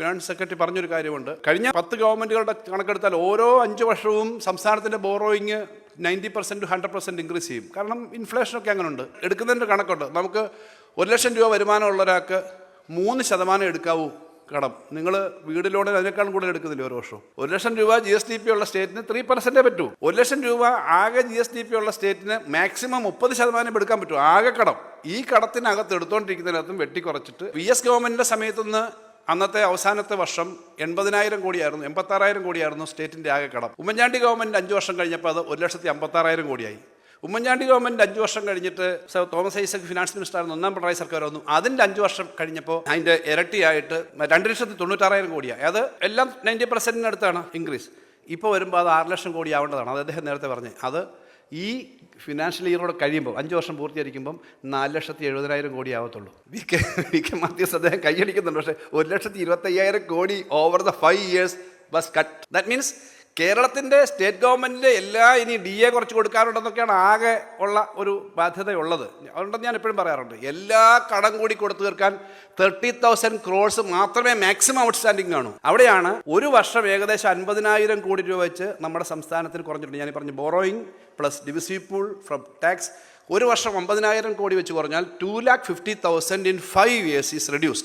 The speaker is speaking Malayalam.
ഫിനാൻസ് സെക്രട്ടറി പറഞ്ഞൊരു കാര്യമുണ്ട്. കഴിഞ്ഞ പത്ത് ഗവൺമെന്റുകളുടെ കണക്കെടുത്താൽ ഓരോ അഞ്ച് വർഷവും സംസ്ഥാനത്തിന്റെ borrowing ninety percent hundred percent increase ചെയ്യും. കാരണം ഇൻഫ്ലേഷനൊക്കെ അങ്ങനെ ഉണ്ട് എടുക്കുന്നതിന്റെ കണക്കുണ്ട്. നമുക്ക് ഒരു ലക്ഷം രൂപ വരുമാനമുള്ള ഒരാൾക്ക് മൂന്ന് ശതമാനം എടുക്കാവൂ കടം. നിങ്ങൾ വീട് ലോൺ അതിനേക്കാളും കൂടുതൽ എടുക്കുന്നില്ല ഒരു വർഷം? ഒരു ലക്ഷം രൂപ ജി എസ് ഡി പി ഉള്ള സ്റ്റേറ്റിന് ത്രീ പെർസെന്റേ പറ്റൂ. ഒരു ലക്ഷം രൂപ ആകെ ജി എസ് ഡി പി ഉള്ള സ്റ്റേറ്റിന് മാക്സിമം മുപ്പത് ശതമാനം എടുക്കാൻ പറ്റൂ. ആകെ കടം. ഈ കടത്തിനകത്ത് എടുത്തുകൊണ്ടിരിക്കുന്നതിനകത്തും വെട്ടിക്കുറച്ചിട്ട് വി എസ് ഗവൺമെന്റിന്റെ സമയത്തുനിന്ന് അന്നത്തെ അവസാനത്തെ വർഷം എൺപതിനായിരം കോടിയായിരുന്നു എൺപത്താറായിരം കോടിയായിരുന്നു സ്റ്റേറ്റിന്റെ ആകെ കടം. ഉമ്മൻചാണ്ടി ഗവൺമെന്റ് അഞ്ച് വർഷം കഴിഞ്ഞപ്പോൾ അത് ഒരു ലക്ഷത്തി അമ്പത്താറായിരം കോടിയായി. ഉമ്മൻചാണ്ടി ഗവൺമെന്റ് അഞ്ച് വർഷം കഴിഞ്ഞിട്ട് തോമസ് ഐസക് ഫിനാൻസ് മിനിസ്റ്റർ ആയിരുന്നു ഒന്നാം പിണറായി സർക്കാർ വന്നു. അതിന്റെ അഞ്ച് വർഷം കഴിഞ്ഞപ്പോൾ അതിന്റെ ഇരട്ടിയായിട്ട് രണ്ട് ലക്ഷത്തി തൊണ്ണൂറ്റാറായിരം കോടിയാണ് അത് എല്ലാം നയന്റി പെർസെന്റിനടുത്താണ് ഇൻക്രീസ്. ഇപ്പോൾ വരുമ്പോൾ അത് ആറ് ലക്ഷം കോടി ആവേണ്ടതാണ് അത് അദ്ദേഹം നേരത്തെ പറഞ്ഞത് അത് ഈ ഫിനാൻഷ്യൽ ഇയറോടെ കഴിയുമ്പോൾ അഞ്ച് വർഷം പൂർത്തീകരിക്കുമ്പം നാല് ലക്ഷത്തി എഴുപതിനായിരം കോടി ആവത്തുള്ളൂ. V K V K Mathews അദ്ദേഹം കൈയടിക്കുന്നുണ്ട് പക്ഷേ ഒരു ലക്ഷത്തി ഇരുപത്തയ്യായിരം crore over the five years bus cut that means കേരളത്തിന്റെ സ്റ്റേറ്റ് ഗവൺമെന്റിന്റെ എല്ലാ ഇനി ഡി എ കുറച്ച് കൊടുക്കാനുണ്ടെന്നൊക്കെയാണ് ആകെ ഉള്ള ഒരു ബാധ്യതയുള്ളത്. അതുകൊണ്ടെന്ന് ഞാൻ എപ്പോഴും പറയാറുണ്ട്. എല്ലാ കടം കൂടി കൊടുത്തു തീർക്കാൻ തേർട്ടി തൗസൻഡ് ക്രോഡ്സ് മാത്രമേ മാക്സിമം ഔട്ട്സ്റ്റാൻഡിംഗ് കാണൂ. അവിടെയാണ് ഒരു വർഷം ഏകദേശം അൻപതിനായിരം കോടി രൂപ വെച്ച് നമ്മുടെ സംസ്ഥാനത്തിന് കുറഞ്ഞിട്ടുണ്ട്. ഞാൻ പറഞ്ഞു borrowing plus divisible from tax ഒരു വർഷം അമ്പതിനായിരം കോടി വെച്ച് കുറഞ്ഞാൽ two lakh fifty thousand in five years is reduce